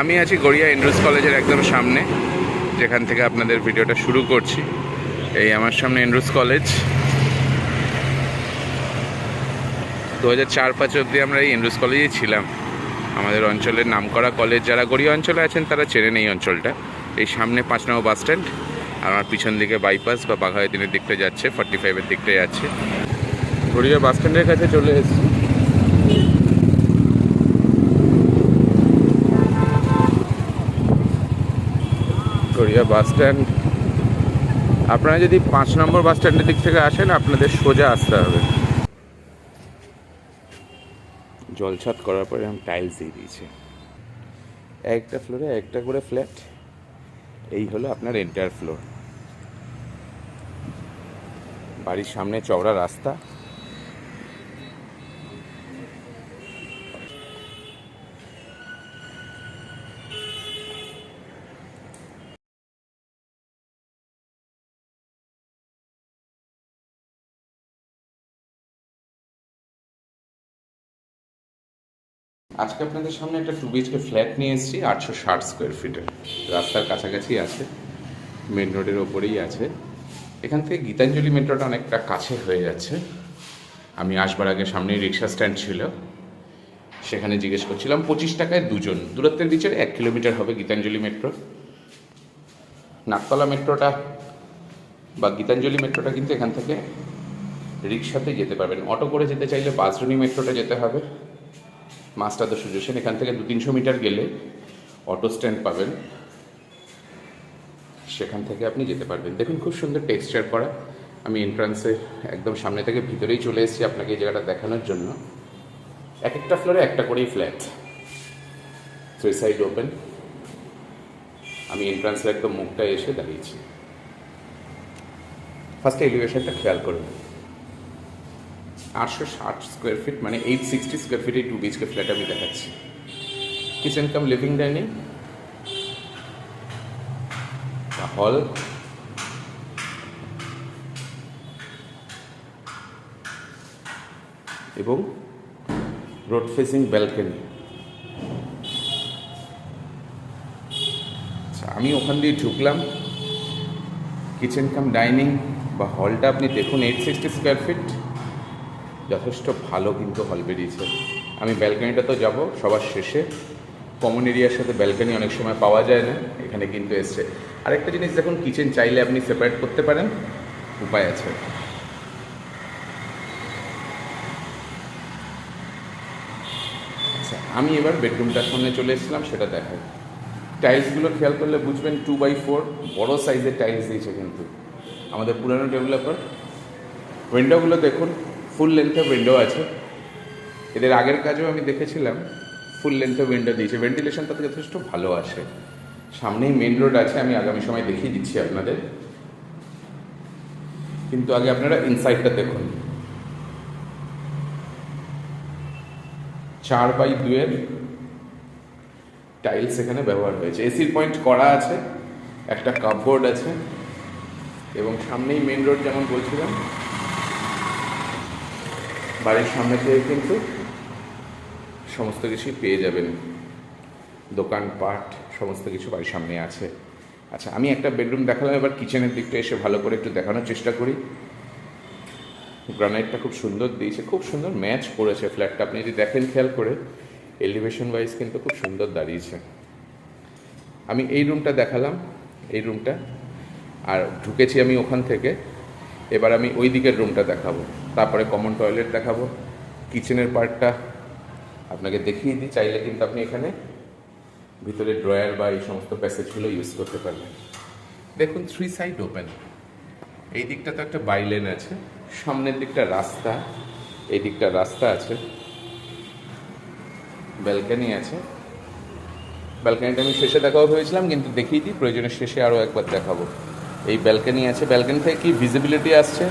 আমি আছি গড়িয়া এন্ড্রুস কলেজের একদম সামনে, যেখান থেকে আপনাদের ভিডিওটা শুরু করছি। এই আমার সামনে এন্ড্রুস কলেজ। দু হাজার চার পাঁচ অব্দি আমরা এই এন্ড্রুস কলেজেই ছিলাম। আমাদের অঞ্চলের নামকরা কলেজ, যারা গড়িয়া অঞ্চলে আছেন, তারা চেনেন এই অঞ্চলটা। এই সামনে পাঁচ নম্বর বাস স্ট্যান্ড, আর আমার পিছন দিকে বাইপাস বা বাঘায়দিনের দিকটা যাচ্ছে ফর্টি ফাইভের দিকটা যাচ্ছে গড়িয়া বাস স্ট্যান্ডের কাছে চলে এসেছি। Garia bus stand. আপনারা যদি পাঁচ নম্বর বাস স্ট্যান্ডের দিক থেকে আসেন, আপনাদের সোজা আসতে হবে। জলছাদ করার পরে আমি টাইলস দিয়ে দিয়েছি। একটা ফ্লোরে একটা করে ফ্ল্যাট এই হলো আপনার এন্টার ফ্লোর বাড়ির সামনে চওড়া রাস্তা। আজকে আপনাদের সামনে একটা টু বিএচকে ফ্ল্যাট নিয়ে এসেছি, আটশো ষাট স্কোয়ার ফিটের রাস্তার কাছাকাছি আছে মেন রোডের ওপরেই আছে। এখান থেকে গীতাঞ্জলি মেট্রোটা অনেকটা কাছে হয়ে যাচ্ছে। আমি আসবার আগে সামনেই রিক্সা স্ট্যান্ড ছিল। সেখানে জিজ্ঞেস করছিলাম, পঁচিশ টাকায় দুজন, দূরত্বের বিচারে এক কিলোমিটার হবে গীতাঞ্জলি মেট্রো নাকতলা মেট্রোটা বা গীতাঞ্জলি মেট্রোটা কিন্তু এখান থেকে রিক্সাতে যেতে পারবেন। অটো করে যেতে চাইলে বাসরুনি মেট্রোটা যেতে হবে। মাস্টার দা সেন এখান থেকে দু তিনশো মিটার গেলে অটো স্ট্যান্ড পাবেন। সেখান থেকে আপনি যেতে পারবেন। দেখুন, খুব সুন্দর টেক্সচার করা। আমি এন্ট্রান্সে একদম সামনে থেকে ভিতরেই চলে এসেছি আপনাকে এই জায়গাটা দেখানোর জন্য। এক একটা ফ্লোরে একটা করেই ফ্ল্যাট থ্রি সাইড ওপেন আমি এন্ট্রান্সের একদম মুখটা এসে দাঁড়িয়েছি। ফার্স্ট এলিভেশনটা খেয়াল করুন। আটশো ষাট স্কোয়ার ফিট মানে এইট সিক্সটি স্কোয়ার ফিট এই টু বিএচকে ফ্ল্যাট আমি দেখাচ্ছি। Kitchen cum living dining hall এবং রোড ফেসিং ব্যালকনি আমি ওখান দিয়ে ঢুকলাম। কিচেন কাম ডাইনিং বা হলটা আপনি দেখুন এইট সিক্সটি স্কোয়ার ফিট যথেষ্ট ভালো কিন্তু হল বেরিয়েছে। আমি ব্যালকনিটা তো যাব, সবার শেষে। কমন এরিয়ার সাথে ব্যালকনি অনেক সময় পাওয়া যায় না, এখানে কিন্তু এসছে। আরেকটা জিনিস দেখুন কিচেন চাইলে আপনি সেপারেট করতে পারেন, উপায় আছে। আচ্ছা আমি এবার বেডরুমটার সামনে চলে এসেছিলাম, সেটা দেখাই। টাইলসগুলো খেয়াল করলে বুঝবেন টু বাই ফোর বড় সাইজের টাইলস দিয়েছে কিন্তু। আমাদের পুরানো ডেভেলপার উইন্ডোগুলো দেখুন ফুল লেন্থের উইন্ডো আছে। এদের আগের কাজেও আমি দেখেছিলাম ফুল লেন্থের উইন্ডো দিয়েছে। ভেন্টিলেশন তাতে যথেষ্ট ভালো আসে সামনেই মেন রোড আছে, আমি আগামী সময় দেখিয়ে দিচ্ছি আপনাদের। কিন্তু আগে আপনারা ইনসাইডটা দেখুন। চার বাই দুয়ের টাইলস এখানে ব্যবহার হয়েছে। এসির পয়েন্ট করা আছে, একটা কাপবোর্ড আছে, এবং সামনেই মেন রোড যেমন বলছিলাম বাড়ির সামনে থেকে কিন্তু সমস্ত কিছুই পেয়ে যাবেন। দোকানপাট সমস্ত কিছু বাড়ির সামনে আছে। আচ্ছা আমি একটা বেডরুম দেখালাম, এবার কিচেনের দিকটা এসে ভালো করে একটু দেখানোর চেষ্টা করি। গ্রানাইটটা খুব সুন্দর দিয়েছে, খুব সুন্দর ম্যাচ করেছে ফ্ল্যাটটা। আপনি যদি দেখেন, খেয়াল করে এলিভেশন ওয়াইজ কিন্তু খুব সুন্দর দাঁড়িয়েছে। আমি এই রুমটা দেখালাম, এই রুমটা। আর ঢুকেছি আমি ওখান থেকে। এবার আমি ওই দিকের রুমটা দেখাবো। তারপরে কমন টয়লেট দেখাবো। কিচেনের পার্টটা আপনাকে দেখিয়ে দিই, চাইলে কিন্তু আপনি এখানে ভিতরে ড্রয়ার বা এই সমস্ত প্যাসেজগুলো ইউজ করতে পারবেন। দেখুন থ্রি সাইড ওপেন এই দিকটা তো একটা বাইলেন আছে, সামনের দিকটা রাস্তা, এই দিকটা রাস্তা আছে ব্যালকানি আছে। ব্যালকানিটা আমি শেষে দেখাও ভেবেছিলাম, কিন্তু দেখিয়ে দিই, প্রয়োজনের শেষে আরও একবার দেখাবো। এই ব্যালকানি আছে ব্যালকানি থেকে কি ভিজিবিলিটি আসছে?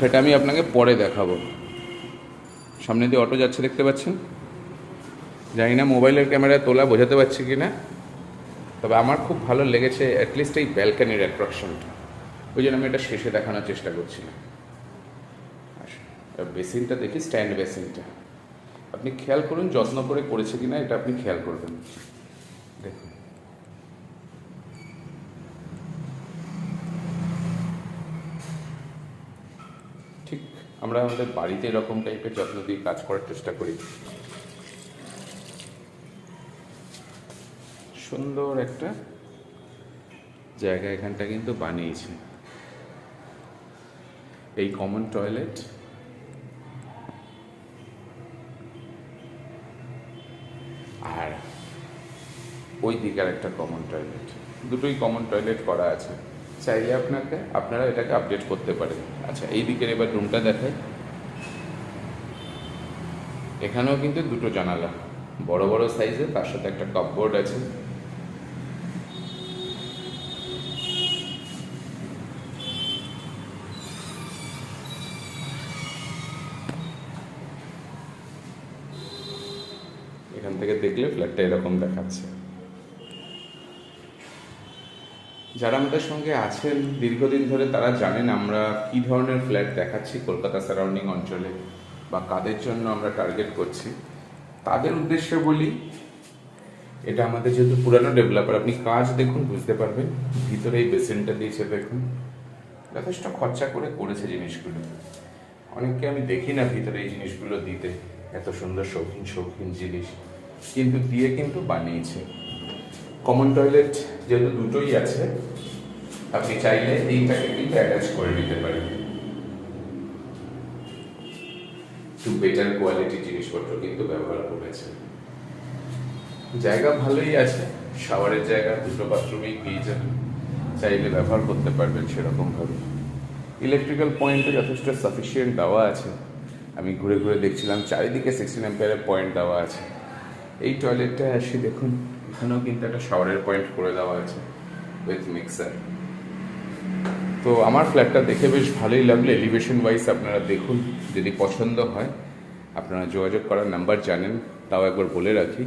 সেটা আমি আপনাকে পরে দেখাবো। সামনে দিয়ে অটো যাচ্ছে দেখতে পাচ্ছেন? জানি না মোবাইলের ক্যামেরায় তোলা বোঝাতে পারছি কি না তবে আমার খুব ভালো লেগেছে অ্যাটলিস্ট এই ব্যালকানির অ্যাট্রাকশনটা ওই জন্য আমি এটা শেষে দেখানোর চেষ্টা করছিলাম আর বেসিনটা দেখি স্ট্যান্ড বেসিনটা আপনি খেয়াল করুন যত্ন করে করেছে কিনা, এটা আপনি খেয়াল করবেন। দেখুন। আমরা আমাদের বাড়িতে এরকম টাইপের যত্ন দিয়ে কাজ করার চেষ্টা করি। সুন্দর একটা জায়গা এখানটা কিন্তু বানিয়েছে। এই কমন টয়লেট আর ওই দিকের একটা কমন টয়লেট দুটোই কমন টয়লেট করা আছে। চাইলে আপনাকে, আপনারা এটাকে আপডেট করতে পারেন। আচ্ছা এই দিকের এবার রুমটা দেখাই। এখানেও কিন্তু দুটো জানালা। বড় বড় সাইজের তার সাথে একটা কাপবোর্ড আছে। এখান থেকে দেখলে ফ্ল্যাটটা এরকম দেখাচ্ছে। যারা আমাদের সঙ্গে আছেন, দীর্ঘদিন ধরে তারা জানেন আমরা কি ধরনের ফ্ল্যাট দেখাচ্ছি কলকাতা সারাউন্ডিং অঞ্চলে বা কাদের জন্য আমরা টার্গেট করছি। তাদের উদ্দেশ্যে বলি, এটা আমাদের যেহেতু পুরানো ডেভেলপার আপনি কাজ দেখুন, বুঝতে পারবেন। ভিতরে এই বেসিনটা দিয়েছে, দেখুন। যথেষ্ট খরচা করে করেছে জিনিসগুলো। অনেককে আমি দেখি না ভিতরে এই জিনিসগুলো দিতে, এত সুন্দর শৌখিন শৌখিন জিনিস। কিন্তু দিয়ে কিন্তু বানিয়েছে। কমন টয়লেট যেহেতু দুটোই আছে, আপনি চাইলে এইটাকে কিন্তু অ্যাটাচ করে নিতে পারেন। একটু বেটার কোয়ালিটি জিনিসপত্র কিন্তু ব্যবহার করেছে জায়গা ভালোই আছে, শাওয়ারের জায়গা, দুটো বাথরুমেই পেয়ে যাবেন। চাইলে ব্যবহার করতে পারবেন সেরকমভাবে। ইলেকট্রিক্যাল পয়েন্টে যথেষ্ট সাফিসিয়েন্ট দেওয়া আছে। আমি ঘুরে ঘুরে দেখছিলাম, চারিদিকে সিক্সটিন অ্যাম্পিয়ারের পয়েন্ট দেওয়া আছে। এই টয়লেটটা আসি দেখুন। এখানেও কিন্তু একটা শাওয়ারের পয়েন্ট করে দেওয়া আছে উইথ মিক্সার তো আমার ফ্ল্যাটটা দেখে বেশ ভালোই লাগল। এলিভেশন ওয়াইজ আপনারা দেখুন, যদি পছন্দ হয়, আপনারা যোগাযোগ করার নাম্বার জানেন, তাও একবার বলে রাখি।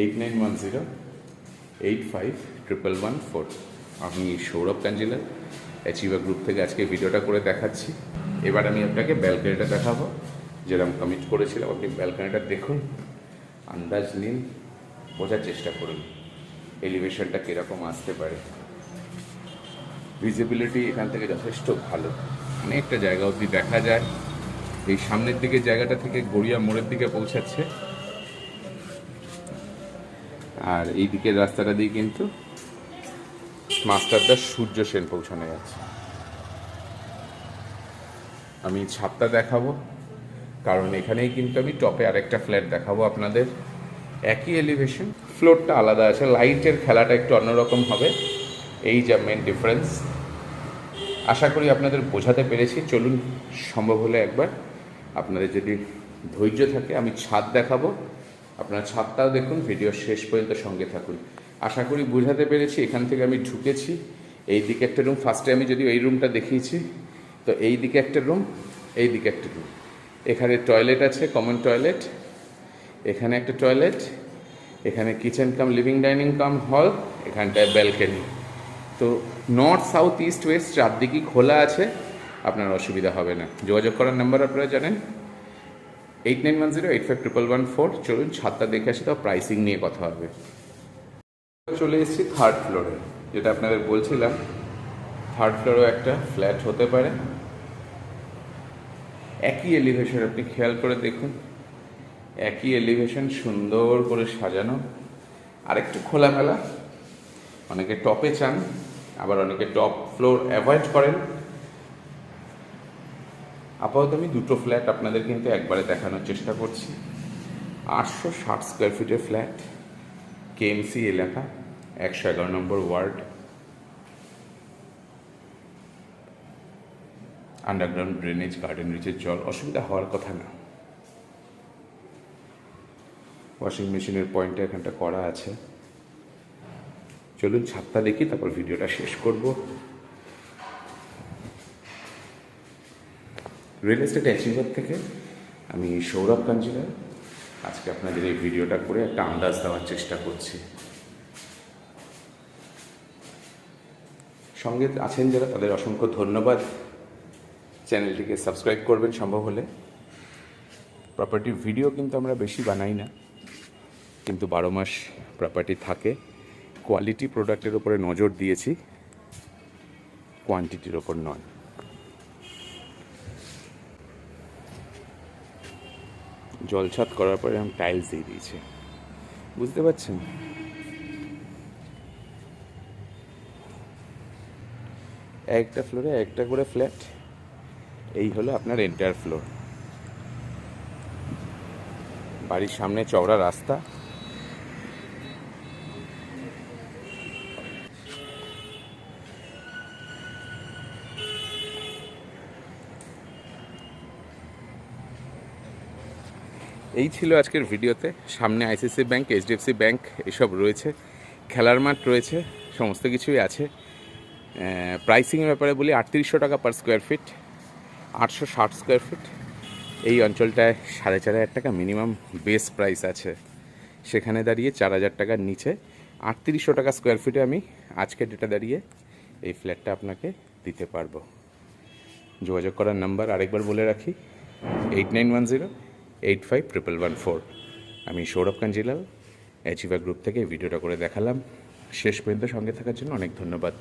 Eight nine one zero eight five triple one four আমি সৌরভ কাঞ্জিলা অ্যাচিভা গ্রুপ থেকে আজকে ভিডিওটা করে দেখাচ্ছি। এবার আমি আপনাকে ব্যালকানিটা দেখাবো। যেরকম কমিট করেছিলাম, আপনি ব্যালকানিটা দেখুন। আন্দাজ নিন। বোঝার চেষ্টা করুন এলিভেশনটা কীরকম আসতে পারে। ভিজিবিলিটি এখান থেকে যথেষ্ট ভালো। অনেকটা জায়গা অবধি দেখা যায়। এই সামনের দিকে জায়গাটা থেকে গড়িয়া মোড়ের দিকে পৌঁছাচ্ছে। আর এই দিকের রাস্তাটা দিয়ে কিন্তু মাস্টারদার সূর্য সেন পৌঁছানো যাচ্ছে। আমি ছাদটা দেখাবো, কারণ এখানেই কিন্তু আমি টপে আরেকটা ফ্ল্যাট দেখাবো আপনাদের। একই এলিভেশন ফ্লোরটা আলাদা আছে লাইটের খেলাটা একটু অন্যরকম হবে, এই যা মেন ডিফারেন্স আশা করি আপনাদের বোঝাতে পেরেছি, চলুন সম্ভব হলে একবার আপনাদের যদি ধৈর্য থাকে, আমি ছাদ দেখাবো, আপনারা ছাদটাও দেখুন ভিডিও শেষ পর্যন্ত সঙ্গে থাকুন। আশা করি বোঝাতে পেরেছি, এখান থেকে আমি ঢুকেছি, এই দিকে একটা রুম ফার্স্টে আমি যদি এই রুমটা দেখিয়েছি, তো এই দিকে একটা রুম এই দিকে একটা রুম এখানে টয়লেট আছে কমন টয়লেট এখানে একটা টয়লেট এখানে kitchen cum living dining cum hall এখানটায় ব্যালকনি তো নর্থ সাউথ ইস্ট ওয়েস্ট চারদিকই খোলা আছে, আপনার অসুবিধা হবে না। যোগাযোগ করার নাম্বার আপনারা জানেন? Eight nine one zero eight five triple one four চলুন ছাদটা দেখে আসি তো প্রাইসিং নিয়ে কথা হবে। চলে এসেছি থার্ড ফ্লোরে যেটা আপনাদের বলছিলাম। থার্ড ফ্লোরেও একটা ফ্ল্যাট হতে পারে। একই এলিভেশন আপনি খেয়াল করে দেখুন। একই এলিভেশন সুন্দর করে সাজানো। আরেকটু খোলামেলা। অনেকে টপে চান, আবার অনেকে টপ ফ্লোর অ্যাভয়েড করেন। আপাতত আমি দুটো ফ্ল্যাট আপনাদের কিন্তু একবারে দেখানোর চেষ্টা করছি। আটশো ষাট স্কোয়ার ফিটের ফ্ল্যাট কেএমসি এলাকা, একশো এগারো নম্বর ওয়ার্ড আন্ডারগ্রাউন্ড ড্রেনেজ গার্ডেন রিচের জল, অসুবিধা হওয়ার কথা না। ওয়াশিং মেশিনের পয়েন্টটা এখানটা করা আছে। চলুন ছাদটা দেখি, তারপর ভিডিওটা শেষ করব। রিয়েল এস্টেট অ্যাচিভার থেকে আমি সৌরভ কাঞ্জিলাল আজকে আপনাদের এই ভিডিওটা করে একটা আন্দাজ দেওয়ার চেষ্টা করছি। সঙ্গে আছেন যারা, তাদের অসংখ্য ধন্যবাদ। চ্যানেলটিকে সাবস্ক্রাইব করবেন সম্ভব হলে। প্রপার্টি ভিডিও কিন্তু আমরা বেশি বানাই না। কিন্তু বারো মাস প্রপার্টি থাকে। কোয়ালিটি প্রোডাক্টের ওপরে নজর দিয়েছি। কোয়ান্টিটির ওপর নয়। জলছাদ করার পরে আমি টাইলস দিয়ে দিয়েছি। বুঝতে পারছেন? একটা ফ্লোরে একটা করে ফ্ল্যাট এই হলো আপনার এন্টায়ার ফ্লোর বাড়ির সামনে চওড়া রাস্তা। এই ছিল আজকের ভিডিওতে। সামনে আইসিসি ব্যাংক, এইচডিএফসি ব্যাংক, এসব রয়েছে। খেলার মাঠ রয়েছে, সমস্ত কিছুই আছে। প্রাইসিংয়ের ব্যাপারে বলি, আটত্রিশশো টাকা পার স্কোয়ার ফিট আটশো ষাট স্কোয়ার ফিট এই অঞ্চলটায় সাড়ে চার হাজার টাকা মিনিমাম বেস প্রাইস আছে। সেখানে দাঁড়িয়ে চার হাজার টাকার নিচে আটত্রিশশো টাকা স্কোয়ার ফিটে আমি আজকে ডেটা দাঁড়িয়ে এই ফ্ল্যাটটা আপনাকে দিতে পারব। যোগাযোগ করার নাম্বার আরেকবার বলে রাখি eight nine one zero eight five triple one four আমি সৌরভ কাঞ্জিলাল অ্যাচিভা গ্রুপ থেকে ভিডিওটা করে দেখালাম। শেষ পর্যন্ত সঙ্গে থাকার জন্য অনেক ধন্যবাদ।